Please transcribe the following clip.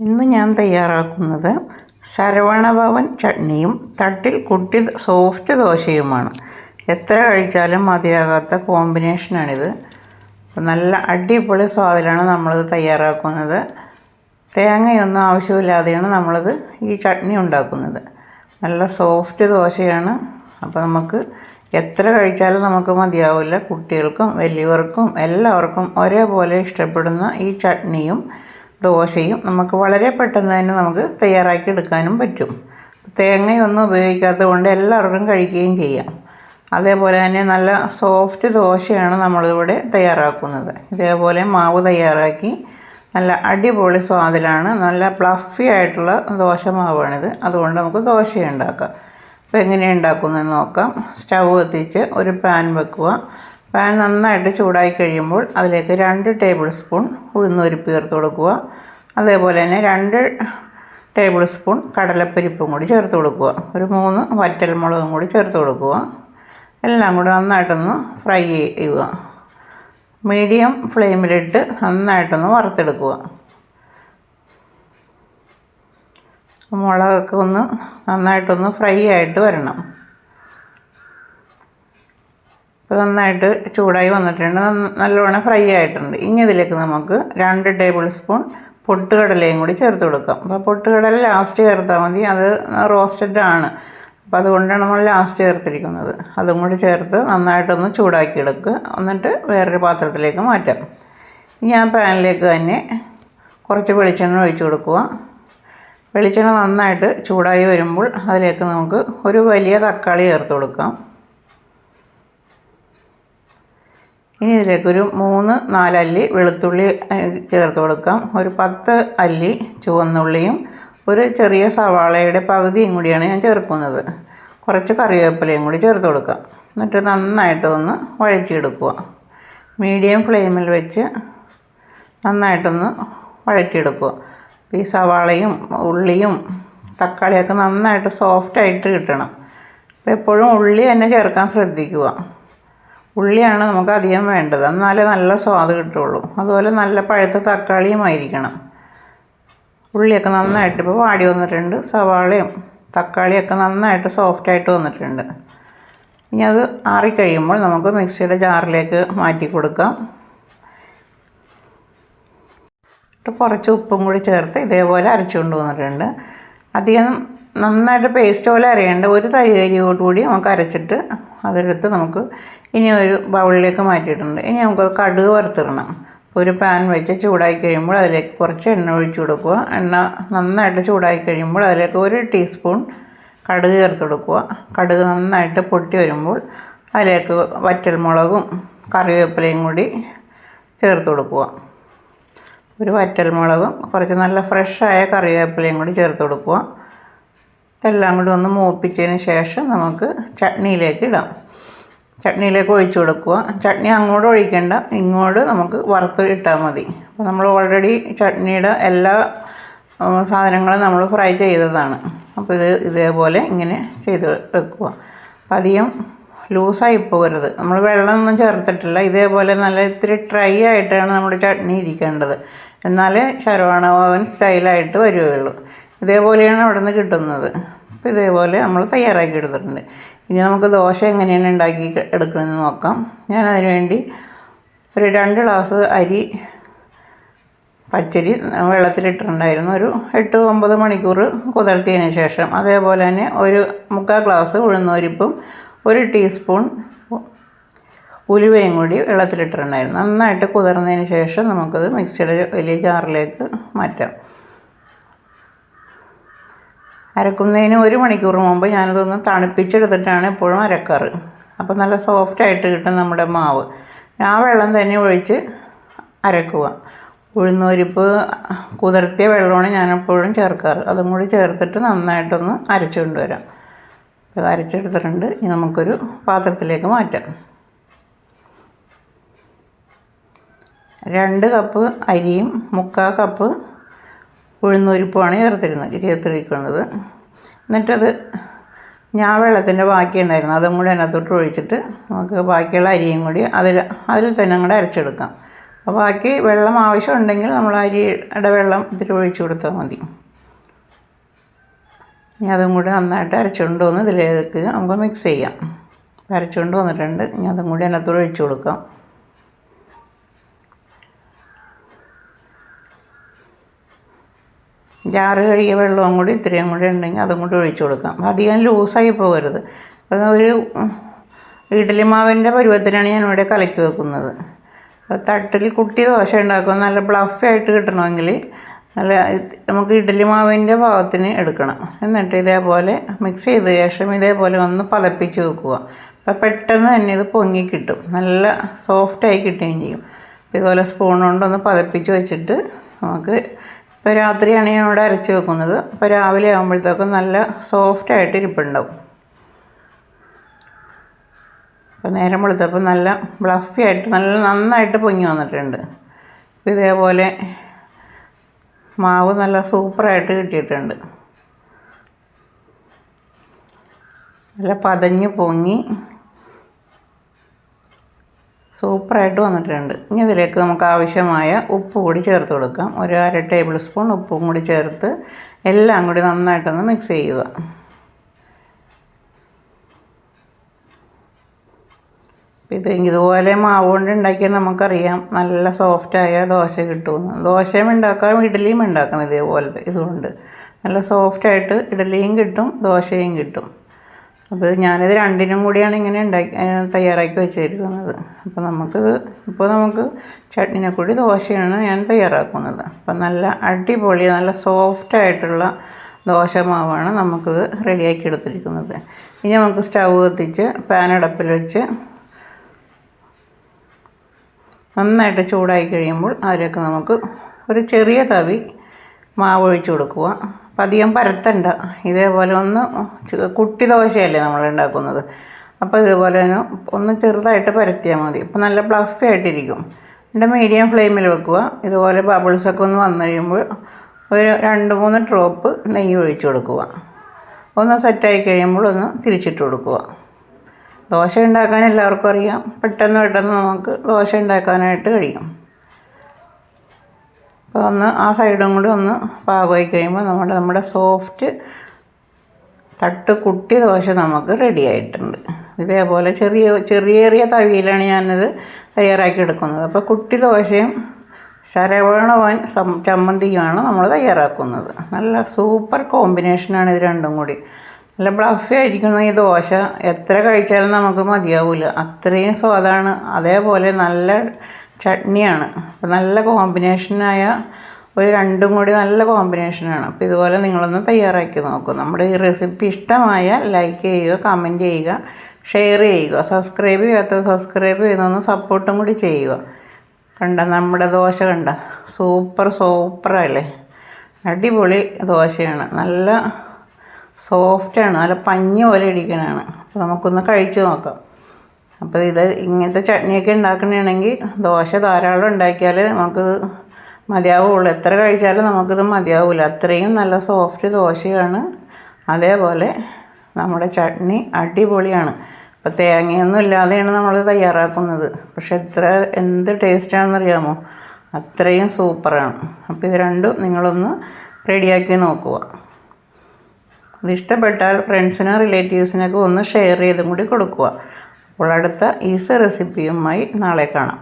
ഇന്ന് ഞാൻ തയ്യാറാക്കുന്നത് ശരവണഭവൻ ചട്നിയും തട്ടിൽ കുട്ടി സോഫ്റ്റ് ദോശയുമാണ്. എത്ര കഴിച്ചാലും മതിയാകാത്ത കോമ്പിനേഷനാണിത്. നല്ല അടിപൊളി സ്വാദിലാണ് നമ്മളിത് തയ്യാറാക്കുന്നത്. തേങ്ങയൊന്നും ആവശ്യമില്ലാതെയാണ് നമ്മളിത് ഈ ചട്നി ഉണ്ടാക്കുന്നത്. നല്ല സോഫ്റ്റ് ദോശയാണ്. അപ്പോൾ നമുക്ക് എത്ര കഴിച്ചാലും നമുക്ക് മതിയാവില്ല. കുട്ടികൾക്കും വലിയവർക്കും എല്ലാവർക്കും ഒരേപോലെ ഇഷ്ടപ്പെടുന്ന ഈ ചട്നിയും ദോശയും നമുക്ക് വളരെ പെട്ടെന്ന് തന്നെ നമുക്ക് തയ്യാറാക്കി എടുക്കാനും പറ്റും. തേങ്ങയൊന്നും ഉപയോഗിക്കാത്തത് കൊണ്ട് എല്ലാവർക്കും കഴിക്കുകയും ചെയ്യാം. അതേപോലെ തന്നെ നല്ല സോഫ്റ്റ് ദോശയാണ് നമ്മളിവിടെ തയ്യാറാക്കുന്നത്. ഇതേപോലെ മാവ് തയ്യാറാക്കി നല്ല അടിപൊളി സ്വാദിലാണ് നല്ല പ്ലഫി ആയിട്ടുള്ള ദോശ മാവാണിത്. അതുകൊണ്ട് നമുക്ക് ദോശ ഉണ്ടാക്കാം അപ്പോൾ എങ്ങനെയാണ് ഉണ്ടാക്കുന്നതെന്ന് നോക്കാം. സ്റ്റൗ കത്തിച്ച് ഒരു പാൻ വെക്കുക. പാൻ നന്നായിട്ട് ചൂടായി കഴിയുമ്പോൾ അതിലേക്ക് രണ്ട് ടേബിൾ സ്പൂൺ ഉഴുന്നുപരിപ്പ് ചേർത്ത് കൊടുക്കുക. അതേപോലെ തന്നെ രണ്ട് ടേബിൾ സ്പൂൺ കടലപ്പരിപ്പും കൂടി ചേർത്ത് കൊടുക്കുക. ഒരു മൂന്ന് വറ്റൽമുളകും കൂടി ചേർത്ത് കൊടുക്കുക. എല്ലാം കൂടി നന്നായിട്ടൊന്ന് ഫ്രൈ ചെയ്യുക. മീഡിയം ഫ്ലെയിമിലിട്ട് നന്നായിട്ടൊന്ന് വറുത്തെടുക്കുക. മുളകൊക്കെ ഒന്ന് നന്നായിട്ടൊന്ന് ഫ്രൈ ആയിട്ട് വരണം. ഇപ്പോൾ നന്നായിട്ട് ചൂടായി വന്നിട്ടുണ്ട്. നല്ലോണം ഫ്രൈ ആയിട്ടുണ്ട്. ഇനി ഇതിലേക്ക് നമുക്ക് രണ്ട് ടേബിൾ സ്പൂൺ പൊട്ടുകടലയും കൂടി ചേർത്ത് കൊടുക്കാം. അപ്പോൾ പൊട്ടുകടല ലാസ്റ്റ് ചേർത്താൽ മതി. അത് റോസ്റ്റഡ് ആണ്. അപ്പോൾ അതുകൊണ്ടാണ് നമ്മൾ ലാസ്റ്റ് ചേർത്തിരിക്കുന്നത്. അതും കൂടി ചേർത്ത് നന്നായിട്ടൊന്ന് ചൂടാക്കി ചൂടാക്കിയെടുക്കുക. എന്നിട്ട് വേറൊരു പാത്രത്തിലേക്ക് മാറ്റാം. ഇനി ആ പാനിലേക്ക് തന്നെ കുറച്ച് വെളിച്ചെണ്ണ ഒഴിച്ചു കൊടുക്കുക. വെളിച്ചെണ്ണ നന്നായിട്ട് ചൂടായി വരുമ്പോൾ അതിലേക്ക് നമുക്ക് ഒരു വലിയ തക്കാളി ചേർത്ത് കൊടുക്കാം. ഇനി ഇതിലേക്കൊരു മൂന്ന് നാലല്ലി വെളുത്തുള്ളി ചേർത്ത് കൊടുക്കാം. ഒരു പത്ത് അല്ലി ചുവന്നുള്ളിയും ഒരു ചെറിയ സവാളയുടെ പകുതിയും കൂടിയാണ് ഞാൻ ചേർക്കുന്നത്. കുറച്ച് കറിവേപ്പിലയും കൂടി ചേർത്ത് കൊടുക്കാം. എന്നിട്ട് നന്നായിട്ടൊന്ന് ഒന്ന് വഴറ്റിയെടുക്കുക. മീഡിയം ഫ്ലെയിമിൽ വെച്ച് നന്നായിട്ടൊന്ന് വഴറ്റിയെടുക്കുക. ഈ സവാളയും ഉള്ളിയും തക്കാളിയൊക്കെ നന്നായിട്ട് സോഫ്റ്റായിട്ട് കിട്ടണം. അപ്പോൾ എപ്പോഴും ഉള്ളി തന്നെ ചേർക്കാൻ ശ്രദ്ധിക്കുക. ഉള്ളിയാണ് നമുക്ക് അധികം വേണ്ടത്. എന്നാലേ നല്ല സ്വാദ് കിട്ടുള്ളൂ. അതുപോലെ നല്ല പഴുത്ത തക്കാളിയും ആയിരിക്കണം. ഉള്ളിയൊക്കെ നന്നായിട്ട് ഇപ്പോൾ വാടി വന്നിട്ടുണ്ട്. സവാളയും തക്കാളിയൊക്കെ നന്നായിട്ട് സോഫ്റ്റായിട്ട് വന്നിട്ടുണ്ട്. ഇനി അത് ആറിക്കഴിയുമ്പോൾ നമുക്ക് മിക്സിയുടെ ജാറിലേക്ക് മാറ്റി കൊടുക്കാം. കുറച്ച് ഉപ്പും കൂടി ചേർത്ത് ഇതേപോലെ അരച്ചുകൊണ്ട് വന്നിട്ടുണ്ട്. അധികം നന്നായിട്ട് പേസ്റ്റ് പോലെ അരയേണ്ട ഒരു തരി തരിയോടുകൂടി നമുക്ക് അരച്ചിട്ട് അതെടുത്ത് നമുക്ക് ഇനി ഒരു ബൗളിലേക്ക് മാറ്റിയിട്ടുണ്ട്. ഇനി നമുക്കത് കടുക് വറുത്തിടണം. ഒരു പാൻ വെച്ച് ചൂടായി കഴിയുമ്പോൾ അതിലേക്ക് കുറച്ച് എണ്ണ ഒഴിച്ച് കൊടുക്കുക. എണ്ണ നന്നായിട്ട് ചൂടായി കഴിയുമ്പോൾ അതിലേക്ക് ഒരു ടീസ്പൂൺ കടുക് ചേർത്ത് കൊടുക്കുക. കടുക് നന്നായിട്ട് പൊട്ടി വരുമ്പോൾ അതിലേക്ക് വറ്റൽമുളകും കറിവേപ്പിലയും കൂടി ചേർത്ത് കൊടുക്കുക. ഒരു വറ്റൽമുളകും കുറച്ച് നല്ല ഫ്രഷായ കറിവേപ്പിലയും കൂടി ചേർത്ത് കൊടുക്കുക. എല്ലാം കൂടി ഒന്ന് മൂപ്പിച്ചതിന് ശേഷം നമുക്ക് ചട്നിയിലേക്ക് ഇടാം. ചട്നിയിലേക്ക് ഒഴിച്ചു കൊടുക്കുക. ചട്നി അങ്ങോട്ട് ഒഴിക്കേണ്ട. ഇങ്ങോട്ട് നമുക്ക് വറുത്ത് ഇട്ടാൽ മതി. അപ്പോൾ നമ്മൾ ഓൾറെഡി ചട്നിയുടെ എല്ലാ സാധനങ്ങളും നമ്മൾ ഫ്രൈ ചെയ്തതാണ്. അപ്പോൾ ഇത് ഇതേപോലെ ഇങ്ങനെ ചെയ്ത് വെക്കുക. അപ്പം അധികം ലൂസായി പോകരുത്. നമ്മൾ വെള്ളമൊന്നും ചേർത്തിട്ടില്ല. ഇതേപോലെ നല്ല ഇത്തിരി ഡ്രൈ ആയിട്ടാണ് നമ്മുടെ ചട്നി ഇരിക്കേണ്ടത്. എന്നാലേ ശരവണ ഓവൻ സ്റ്റൈലായിട്ട് വരികയുള്ളൂ. ഇതേപോലെയാണ് അവിടെ നിന്ന് കിട്ടുന്നത്. അപ്പോൾ ഇതേപോലെ നമ്മൾ തയ്യാറാക്കി എടുത്തിട്ടുണ്ട്. ഇനി നമുക്ക് ദോശ എങ്ങനെയാണ് ഉണ്ടാക്കി എടുക്കണമെന്ന് നോക്കാം. ഞാൻ അതിന് വേണ്ടി ഒരു രണ്ട് ഗ്ലാസ് അരി പച്ചരി വെള്ളത്തിലിട്ടിട്ടുണ്ടായിരുന്നു. ഒരു എട്ട് ഒമ്പത് മണിക്കൂർ കുതിർത്തിയതിന് ശേഷം അതേപോലെ തന്നെ ഒരു മുക്കാൽ ഗ്ലാസ് ഉഴുന്നോരിപ്പും ഒരു ടീസ്പൂൺ ഉലുവയും കൂടി വെള്ളത്തിലിട്ടിട്ടുണ്ടായിരുന്നു. നന്നായിട്ട് കുതിർന്നതിന് ശേഷം നമുക്കത് മിക്സിയുടെ വലിയ ജാറിലേക്ക് മാറ്റാം. അരക്കുന്നതിന് ഒരു മണിക്കൂർ മുമ്പ് ഞാനതൊന്ന് തണുപ്പിച്ചെടുത്തിട്ടാണ് എപ്പോഴും അരക്കാറ്. അപ്പോൾ നല്ല സോഫ്റ്റായിട്ട് കിട്ടും നമ്മുടെ മാവ്. ആ വെള്ളം തന്നെ ഒഴിച്ച് അരക്കുക. ഉഴുന്നൊരിപ്പ് കുതിർത്തിയ വെള്ളമാണ് ഞാനെപ്പോഴും ചേർക്കാറ്. അതും കൂടി ചേർത്തിട്ട് നന്നായിട്ടൊന്ന് അരച്ചുകൊണ്ട് വരാം അത് അരച്ചെടുത്തിട്ടുണ്ട്. ഇനി നമുക്കൊരു പാത്രത്തിലേക്ക് മാറ്റാം. രണ്ട് കപ്പ് അരിയും മുക്കാൽ കപ്പ് ഉഴുന്നുപരിപ്പുമാണ് ചേർത്തിരുന്നത് ചേർത്തിരിക്കുന്നത്. എന്നിട്ടത് ഞാൻ വെള്ളത്തിന്റെ ബാക്കി ഉണ്ടായിരുന്നു. അതും കൂടി അതിനകത്തോട്ട് ഒഴിച്ചിട്ട് നമുക്ക് ബാക്കിയുള്ള അരിയും കൂടി അതിൽ അതിൽ തന്നെ അങ്ങോട്ട് അരച്ചെടുക്കാം. അപ്പോൾ ബാക്കി വെള്ളം ആവശ്യമുണ്ടെങ്കിൽ നമ്മൾ അരിയുടെ വെള്ളം ഇത്തിരി ഒഴിച്ചു കൊടുത്താൽ മതി. ഇനി അതും കൂടി നന്നായിട്ട് അരച്ചുകൊണ്ട് വന്ന് ഇതിലേക്ക് നമുക്ക് മിക്സ് ചെയ്യാം. അരച്ചുകൊണ്ട് വന്നിട്ടുണ്ട്. ഇനി അതും കൂടി അതിനകത്തോട് ഒഴിച്ചു കൊടുക്കാം. ജാറ് കഴുകിയ വെള്ളവും കൂടി ഇത്രയും കൂടി ഉണ്ടെങ്കിൽ അതും കൂടി ഒഴിച്ചു കൊടുക്കാം. അധികം ലൂസായി പോകരുത്. അത് ഒരു ഇഡലി മാവിന്റെ പരുവത്തിനാണ് ഞാൻ ഇവിടെ കലക്കി വെക്കുന്നത്. തട്ടിൽ കുട്ടി ദോശ ഉണ്ടാക്കും. നല്ല ബ്ലഫി ആയിട്ട് കിട്ടണമെങ്കിൽ നല്ല നമുക്ക് ഇഡലി മാവിന്റെ ഭാഗത്തിന് എടുക്കണം. എന്നിട്ട് ഇതേപോലെ മിക്സ് ചെയ്ത ശേഷം ഇതേപോലെ ഒന്ന് പതപ്പിച്ച് വെക്കുക. അപ്പോൾ പെട്ടെന്ന് തന്നെ ഇത് പൊങ്ങി കിട്ടും. നല്ല സോഫ്റ്റായി കിട്ടുകയും ചെയ്യും. ഇതുപോലെ സ്പൂൺ കൊണ്ടൊന്ന് പതപ്പിച്ച് വെച്ചിട്ട് നമുക്ക് ഇപ്പോൾ രാത്രിയാണ് ഞാൻ അരച്ച് വെക്കുന്നത്. അപ്പോൾ രാവിലെ ആകുമ്പോഴത്തേക്കും നല്ല സോഫ്റ്റായിട്ട് ഇരിപ്പുണ്ടാവും. അപ്പോൾ നേരം വെളുത്തപ്പോൾ നല്ല ബ്ലഫി ആയിട്ട് നല്ല നന്നായിട്ട് പൊങ്ങി വന്നിട്ടുണ്ട്. ഇതേപോലെ മാവ് നല്ല സൂപ്പറായിട്ട് കിട്ടിയിട്ടുണ്ട്. നല്ല പതഞ്ഞ് പൊങ്ങി സൂപ്പറായിട്ട് വന്നിട്ടുണ്ട്. ഇനി ഇതിലേക്ക് നമുക്ക് ആവശ്യമായ ഉപ്പ് കൂടി ചേർത്ത് കൊടുക്കാം. ഒരു അര ടേബിൾ സ്പൂൺ ഉപ്പും കൂടി ചേർത്ത് എല്ലാം കൂടി നന്നായിട്ടൊന്ന് മിക്സ് ചെയ്യുക. ഇത് ഇതുപോലെ മാവ് കൊണ്ട് ഉണ്ടാക്കിയാൽ നമുക്കറിയാം നല്ല സോഫ്റ്റായ ദോശ കിട്ടുമെന്ന്. ദോശയും ഉണ്ടാക്കാം ഇഡ്ഡലിയും ഉണ്ടാക്കണം ഇതേപോലത്തെ ഇതുകൊണ്ട്. നല്ല സോഫ്റ്റായിട്ട് ഇഡ്ഡലിയും കിട്ടും ദോശയും കിട്ടും. അപ്പോൾ ഞാനിത് രണ്ടിനും കൂടിയാണ് ഇങ്ങനെ ഉണ്ടാക്കി തയ്യാറാക്കി വെച്ചിരിക്കുന്നത് അപ്പോൾ നമുക്കിത് ഇപ്പോൾ നമുക്ക് ചട്നിനെ കൂടി ദോശയാണ് ഞാൻ തയ്യാറാക്കുന്നത്. അപ്പോൾ നല്ല അടിപൊളി നല്ല സോഫ്റ്റ് ആയിട്ടുള്ള ദോശ മാവാണ് നമുക്കിത് റെഡിയാക്കി എടുത്തിരിക്കുന്നത്. ഇനി നമുക്ക് സ്റ്റൗ കത്തിച്ച് പാൻ അടപ്പിൽ വെച്ച് നന്നായിട്ട് ചൂടായി കഴിയുമ്പോൾ അതിലേക്ക് നമുക്ക് ഒരു ചെറിയ തവി മാവ് ഒഴിച്ചു കൊടുക്കുക. അധികം പരത്തണ്ട. ഇതേപോലെ ഒന്ന് കുട്ടി ദോശയല്ലേ നമ്മൾ ഉണ്ടാക്കുന്നത്. അപ്പോൾ ഇതേപോലെ തന്നെ ഒന്ന് ചെറുതായിട്ട് പരത്തിയാൽ മതി. അപ്പോൾ നല്ല പ്ലഫി ആയിട്ടിരിക്കും. എന്റെ മീഡിയം ഫ്ലെയിമിൽ വെക്കുക. ഇതുപോലെ ബബിൾസൊക്കെ ഒന്ന് വന്നു കഴിയുമ്പോൾ ഒരു രണ്ട് മൂന്ന് ഡ്രോപ്പ് നെയ്യ് ഒഴിച്ചു കൊടുക്കുക. ഒന്ന് സെറ്റായി കഴിയുമ്പോൾ ഒന്ന് തിരിച്ചിട്ട് കൊടുക്കുക. ദോശ ഉണ്ടാക്കാൻ എല്ലാവർക്കും അറിയാം. പെട്ടെന്ന് പെട്ടെന്ന് നമുക്ക് ദോശ ഉണ്ടാക്കാനായിട്ട് കഴിയും. അപ്പോൾ ഒന്ന് ആ സൈഡും കൂടി ഒന്ന് പാകമായി കഴിയുമ്പോൾ നമ്മുടെ നമ്മുടെ സോഫ്റ്റ് തട്ട് കുട്ടി ദോശ നമുക്ക് റെഡി ആയിട്ടുണ്ട്. ഇതേപോലെ ചെറിയ ചെറിയ ചെറിയ തവിയിലാണ് ഞാനത് തയ്യാറാക്കി എടുക്കുന്നത്. അപ്പോൾ കുട്ടി ദോശയും ശരവണവൻ ചമ്മന്തിയുമാണ് നമ്മൾ തയ്യാറാക്കുന്നത്. നല്ല സൂപ്പർ കോമ്പിനേഷനാണ് ഇത് രണ്ടും കൂടി. നല്ല ബ്ലഫി ആയിരിക്കുന്ന ഈ ദോശ എത്ര കഴിച്ചാലും നമുക്ക് മതിയാവില്ല അത്രയും സ്വാദാണ്. അതേപോലെ നല്ല ചട്നിയാണ്. അപ്പോൾ നല്ല കോമ്പിനേഷനായ ഒരു രണ്ടും കൂടി നല്ല കോമ്പിനേഷനാണ്. അപ്പോൾ ഇതുപോലെ നിങ്ങളൊന്ന് തയ്യാറാക്കി നോക്കൂ. നമ്മുടെ ഈ റെസിപ്പി ഇഷ്ടമായ ലൈക്ക് ചെയ്യുക കമന്റ് ചെയ്യുക ഷെയർ ചെയ്യുക. സബ്സ്ക്രൈബ് ചെയ്യാത്ത സബ്സ്ക്രൈബ് ചെയ്യുന്നൊന്ന് സപ്പോർട്ടും കൂടി ചെയ്യുക. കണ്ട നമ്മുടെ ദോശ കണ്ട സൂപ്പർ സൂപ്പറല്ലേ അടിപൊളി ദോശയാണ്. നല്ല സോഫ്റ്റാണ്. നല്ല പഞ്ഞി പോലെ ഇരിക്കണതാണ്. അപ്പോൾ നമുക്കൊന്ന് കഴിച്ച് നോക്കാം. അപ്പോൾ ഇത് ഇങ്ങനത്തെ ചട്നിയൊക്കെ ഉണ്ടാക്കണമെങ്കിൽ ദോശ ധാരാളം ഉണ്ടാക്കിയാൽ നമുക്ക് മതിയാവുള്ളൂ. എത്ര കഴിച്ചാലും നമുക്കിത് മതിയാവില്ല അത്രയും നല്ല സോഫ്റ്റ് ദോശയാണ്. അതേപോലെ നമ്മുടെ ചട്നി അടിപൊളിയാണ്. അപ്പോൾ തേങ്ങയൊന്നും ഇല്ലാതെയാണ് നമ്മൾ തയ്യാറാക്കുന്നത്. പക്ഷെ എത്ര എന്ത് ടേസ്റ്റാണെന്നറിയാമോ അത്രയും സൂപ്പറാണ്. അപ്പോൾ ഇത് രണ്ടും നിങ്ങളൊന്ന് റെഡിയാക്കി നോക്കുക. ഇതിഷ്ടപ്പെട്ടാൽ ഫ്രണ്ട്സിനും റിലേറ്റീവ്സിനൊക്കെ ഒന്ന് ഷെയർ ചെയ്തും കൂടി കൊടുക്കുക. അപ്പോൾ അടുത്ത ഈസി റെസിപ്പിയുമായി നാളെ കാണാം.